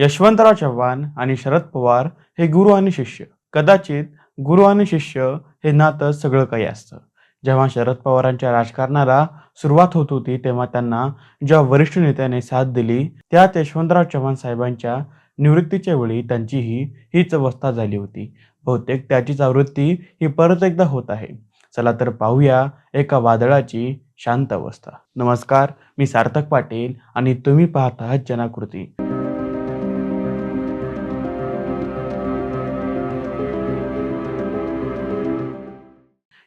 यशवंतराव चव्हाण आणि शरद पवार हे गुरु आणि शिष्य. कदाचित गुरु आणि शिष्य हे नातं सगळं काही असतं. जेव्हा शरद पवारांच्या राजकारणाला सुरुवात होत होती तेव्हा त्यांना ज्या वरिष्ठ नेत्याने साथ दिली त्यात यशवंतराव चव्हाण साहेबांच्या निवृत्तीच्या वेळी त्यांचीही हीच अवस्था झाली होती. बहुतेक त्याचीच आवृत्ती ही परत एकदा होत आहे. चला तर पाहूया एका वादळाची शांत अवस्था. नमस्कार मी सार्थक पाटील आणि तुम्ही पाहत आहात जनाकृती.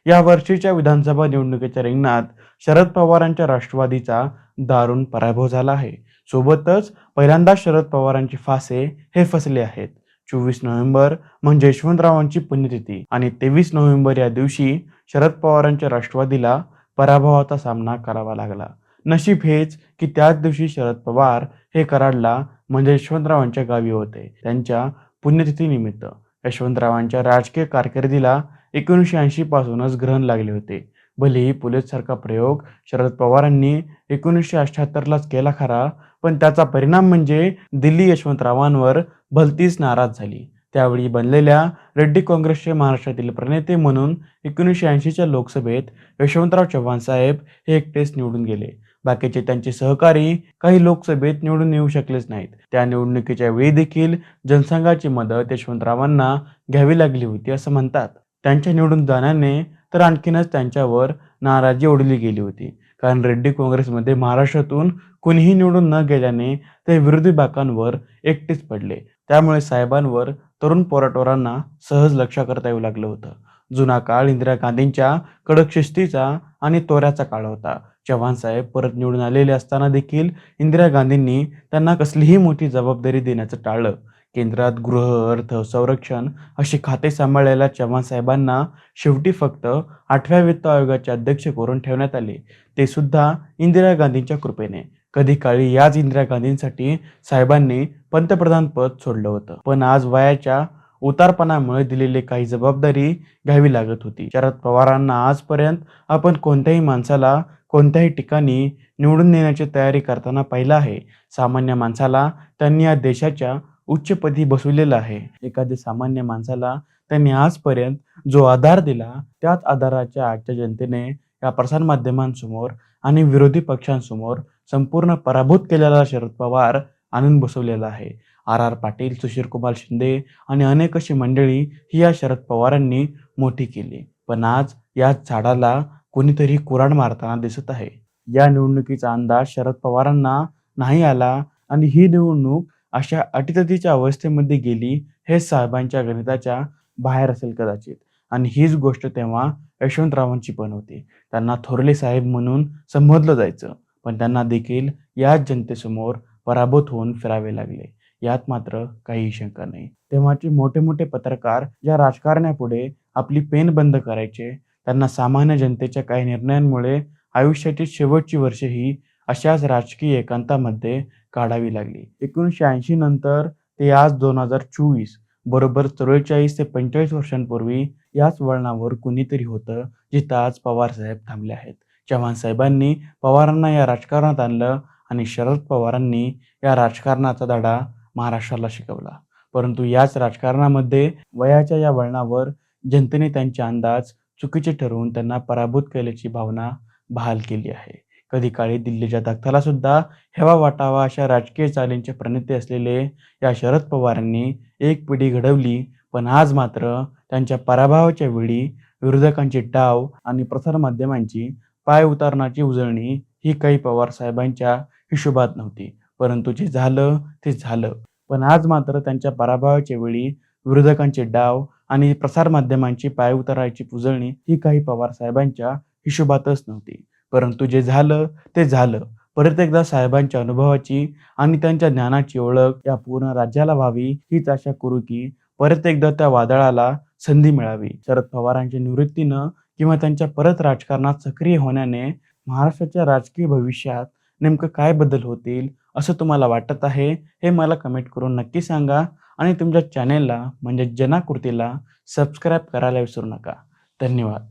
या वर्षीच्या विधानसभा निवडणुकीच्या रिंगणात शरद पवारांच्या राष्ट्रवादीचा दारुण पराभव झाला आहे. सोबतच पहिल्यांदा शरद पवारांचे फासे हे फसले आहेत. चोवीस नोव्हेंबर म्हणजे यशवंतरावांची पुण्यतिथी आणि तेवीस नोव्हेंबर या दिवशी शरद पवारांच्या राष्ट्रवादीला पराभवाचा सामना करावा लागला. नशीब हेच की त्याच दिवशी शरद पवार हे कराडला म्हणजे यशवंतरावांच्या गावी होते. त्यांच्या पुण्यतिथीनिमित्त यशवंतरावांच्या राजकीय कारकिर्दीला एकोणीसशे ऐंशी पासूनच ग्रहण लागले होते. भलेही पुलेटसारखा प्रयोग शरद पवारांनी एकोणीसशे अठ्याहत्तरलाच केला खरा पण त्याचा परिणाम म्हणजे दिल्ली यशवंतरावांवर भलतीच नाराज झाली. त्यावेळी बनलेल्या रेड्डी काँग्रेसचे महाराष्ट्रातील प्रणेते म्हणून एकोणीसशे ऐंशीच्या लोकसभेत यशवंतराव चव्हाण साहेब हे एकटेच निवडून गेले. बाकीचे त्यांचे सहकारी काही लोकसभेत निवडून येऊ शकलेच नाहीत. त्या निवडणुकीच्या वेळी देखील जनसंघाची मदत यशवंतरावांना घ्यावी लागली होती असं म्हणतात. त्यांच्या निवडून जाण्याने तर आणखीनच त्यांच्यावर नाराजी ओढली गेली होती. कारण रेड्डी काँग्रेसमध्ये महाराष्ट्रातून कुणीही निवडून न गेल्याने ते विरोधी बाकांवर एकटेच पडले. त्यामुळे साहेबांवर तरुण पोराटोरांना सहज लक्ष करता येऊ लागलं होतं. जुना काळ इंदिरा गांधींच्या कडक शिस्तीचा आणि तोऱ्याचा काळ होता. चव्हाण साहेब परत निवडून आलेले असताना देखील इंदिरा गांधींनी त्यांना कसलीही मोठी जबाबदारी देण्याचं टाळलं. केंद्रात गृह अर्थ संरक्षण अशी खाते सांभाळलेल्या चव्हाण साहेबांना शेवटी फक्त आठव्या वित्त आयोगाचे अध्यक्ष करून ठेवण्यात आले. ते सुद्धा इंदिरा गांधींच्या कृपेने. कधी काळी याच इंदिरा गांधींसाठी साहेबांनी पंतप्रधान पद सोडलं होतं. पण आज वयाच्या उतारपणामुळे दिलेली काही जबाबदारी घ्यावी लागत होती. शरद पवारांना आजपर्यंत आपण कोणत्याही माणसाला कोणत्याही ठिकाणी निवडून नेण्याची तयारी करताना पाहिलं आहे. सामान्य माणसाला त्यांनी या देशाच्या उच्चपदी बसवलेलं आहे. एखाद्या सामान्य माणसाला त्यांनी आजपर्यंत जो आधार दिला त्याच आधाराच्या आजच्या जनतेने या प्रसारमाध्यमांसमोर आणि विरोधी पक्षांसमोर संपूर्ण पराभूत केलेला शरद पवार आणून बसवलेला आहे. आर आर पाटील सुशीर कुमार शिंदे आणि अनेक अशी मंडळी ही या शरद पवारांनी मोठी केली. पण आज या झाडाला कोणीतरी कुराण मारताना दिसत आहे. या निवडणुकीचा अंदाज शरद पवारांना नाही आला आणि ही निवडणूक अशा अटीतटीच्या अवस्थेमध्ये गेली हे साहेबांच्या गणिताच्या बाहेर असेल कदाचित. आणि हीच गोष्ट तेव्हा यशवंतरावांची पण होती. त्यांना थोरले साहेब म्हणून संबोधलं जायचं पण त्यांना देखील याच जनतेसमोर पराभूत होऊन फिरावे लागले. यात मात्र काही शंका नाही. तेव्हाचे मोठे मोठे पत्रकार ज्या राजकारण्यापुढे आपली पेन बंद करायचे त्यांना सामान्य जनतेच्या काही निर्णयांमुळे आयुष्याची शेवटची वर्षे ही अशाच राजकीय एकांतामध्ये काढावी लागली. एकोणीसशे ऐंशी नंतर ते आज दोन हजार चोवीस बरोबर चव्वेचाळीस ते पंचेचाळीस वर्षांपूर्वी याच वळणावर कुणीतरी होतं जिथं आज पवार साहेब थांबले आहेत. चव्हाण साहेबांनी पवारांना या राजकारणात आणलं आणि शरद पवारांनी या राजकारणाचा धडा महाराष्ट्राला शिकवला. परंतु याच राजकारणामध्ये वयाच्या या वळणावर जनतेने त्यांचे अंदाज चुकीचे ठरवून त्यांना पराभूत केल्याची भावना बहाल केली आहे. कधी काळी दिल्लीच्या तख्ताला सुद्धा हेवा वाटावा अशा राजकीय चालींचे प्रणेते असलेले या शरद पवारांनी एक पिढी घडवली. पण आज मात्र त्यांच्या पराभवाच्या वेळी विरोधकांची डाव आणि प्रसारमाध्यमांची पाय उतारण्याची उजळणी ही काही पवार साहेबांच्या हिशोबात नव्हती. परंतु जे झालं ते झालं. पण आज मात्र त्यांच्या पराभवाच्या वेळी विरोधकांचे डाव आणि प्रसारमाध्यमांची पाय उतारायची उजळणी ही काही पवार साहेबांच्या हिशोबातच नव्हती. परंतु जे झालं ते झालं. परत एकदा साहेबांच्या अनुभवाची आणि त्यांच्या ज्ञानाची ओळख या पूर्ण राज्याला व्हावी हीच आशा करू की परत एकदा त्या वादळाला संधी मिळावी. शरद पवारांच्या निवृत्तीनं किंवा त्यांच्या परत राजकारणात सक्रिय होण्याने महाराष्ट्राच्या राजकीय भविष्यात नेमकं काय बदल होतील असं तुम्हाला वाटत आहे हे मला कमेंट करून नक्की सांगा आणि तुमच्या चॅनेलला म्हणजे जनाकृतीला सबस्क्राईब करायला विसरू नका. धन्यवाद.